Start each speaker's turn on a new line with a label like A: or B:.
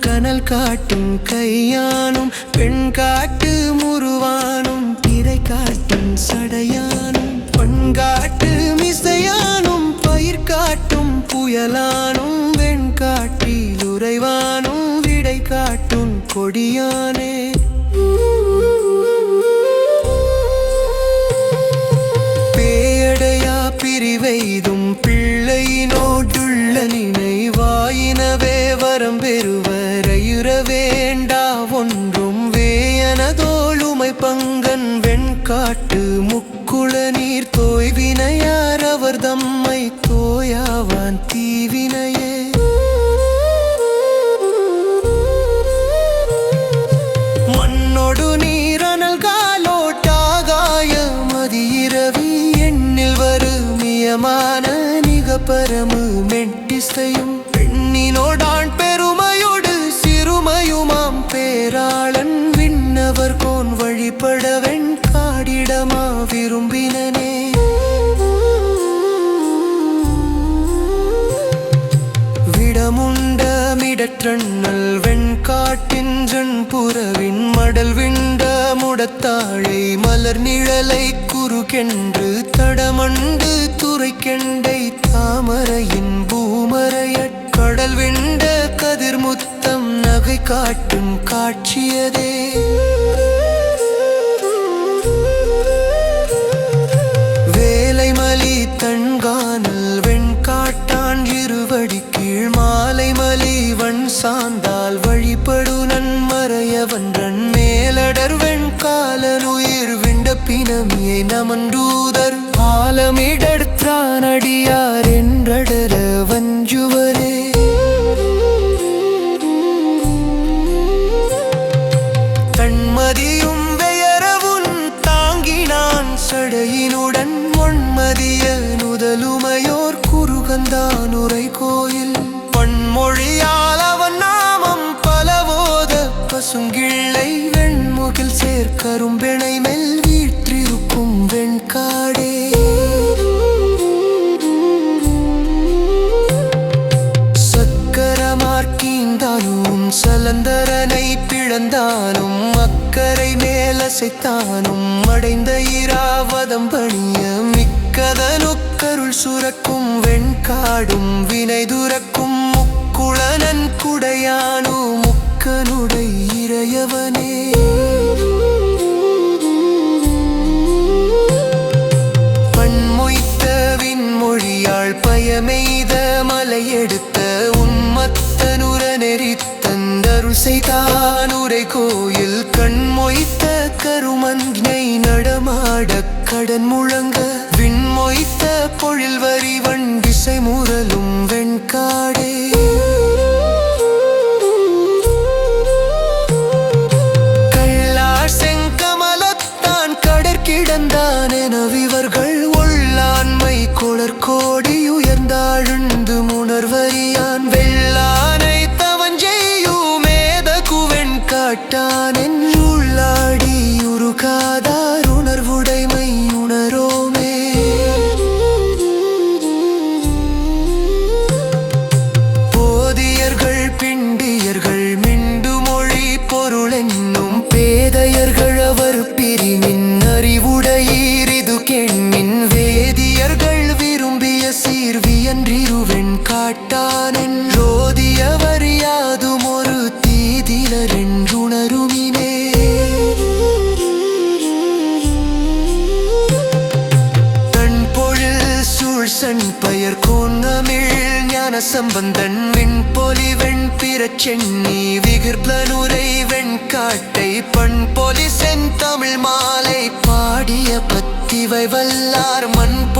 A: கனல் காட்டும் கையானும் பெண் காட்டு முருவானும் திரை காட்டும் சடையானும் பண்காட்டு மிசையானும் பயிர் காட்டும் புயலானும் வெண் காட்டில் உறைவானும் விடை காட்டும் கொடியானே. பேயடையா பிரிவெய்தும் நோட்டுள்ள நினைவாயினவே வரம் பெறுவர். பெறுவரையுற வேண்டா ஒன்றும் வேயனதோளுமை பங்கன் வெண்காட்டு முக்குள நீர் தோய்வினையார் அவர் தம்மை தோயாவான் தீவினையே. மண்ணொடு நீரனல் காலோட்டாகாய மதியிரவி எண்ணில் வருமியமான நிகப்பரமு மெட்டிசையும். மிடற்றண்ணல் வெண்காட்டின் புறவின் மடல் விண்ட முடத்தாழை மலர் நிழலை குறுகென்று தடமண்டு துறைக்கெண்டை தாமரையின் பூமரையற் கடல் விண்ட கதிர்முத்தம் நகை காட்டும் காட்சியதே. வேலைமலி தன்கா சார்ந்தால் வழிபடு நன்மறையவன் மேலடர் வெண்காலனுயிர் விண்ட பிணமியை நமன்றூதர். ஆலமிடற்றானடியார் என்றடர வஞ்சுவரே. தன்மதியும் பெயரவும் தாங்கினான் சடையினுடன் ஒன்மதிய நுதலுமையோர் குறுகந்தான் உரை கோ பசுங்கிள்ளை வெண்முகில் சேர்க்கரும்பெணை மெல் வீற்றிருக்கும் வெண்காடே. சக்கரமார்க்கீந்தானும் சலந்தரனை பிழந்தானும் அக்கரை மேலசைத்தானும் அடைந்த இராவதம் பணிய மிக்கதனுக்கருள் சுரக்கும் வெண்காடும் வினை துரக்கும் முக்குளனன் குடையானு முக்கனுடைய உடையவனே. பன்மொய்த்த விண்மொழியாள் பயமெய்த மலையெடுத்த உன்மத்தனுர தந்தருசை தானுரை கோயில் கண்மொய்த்த கருமஞ்சை நடமாட கடன் முழங்க விண்மொய்த்த பொழில் வரி வண்டிசை முரலும் வெண்காடே. சீர்வியன்றிருவெண் காட்டானென் ரோதியவர் யாதும் ஒரு தீதிலரென்றுணருமினே. தன் பொழில் சூழ்சன் பெயர் கோன்னமிழ் ஞான சம்பந்தன் விண்பொலி வெண் சென்னி விகிர்பனுரை வெண்காட்டை பண்பொலி செந்தமிழ் மாலை பாடிய பத்திவை வல்லார் மண்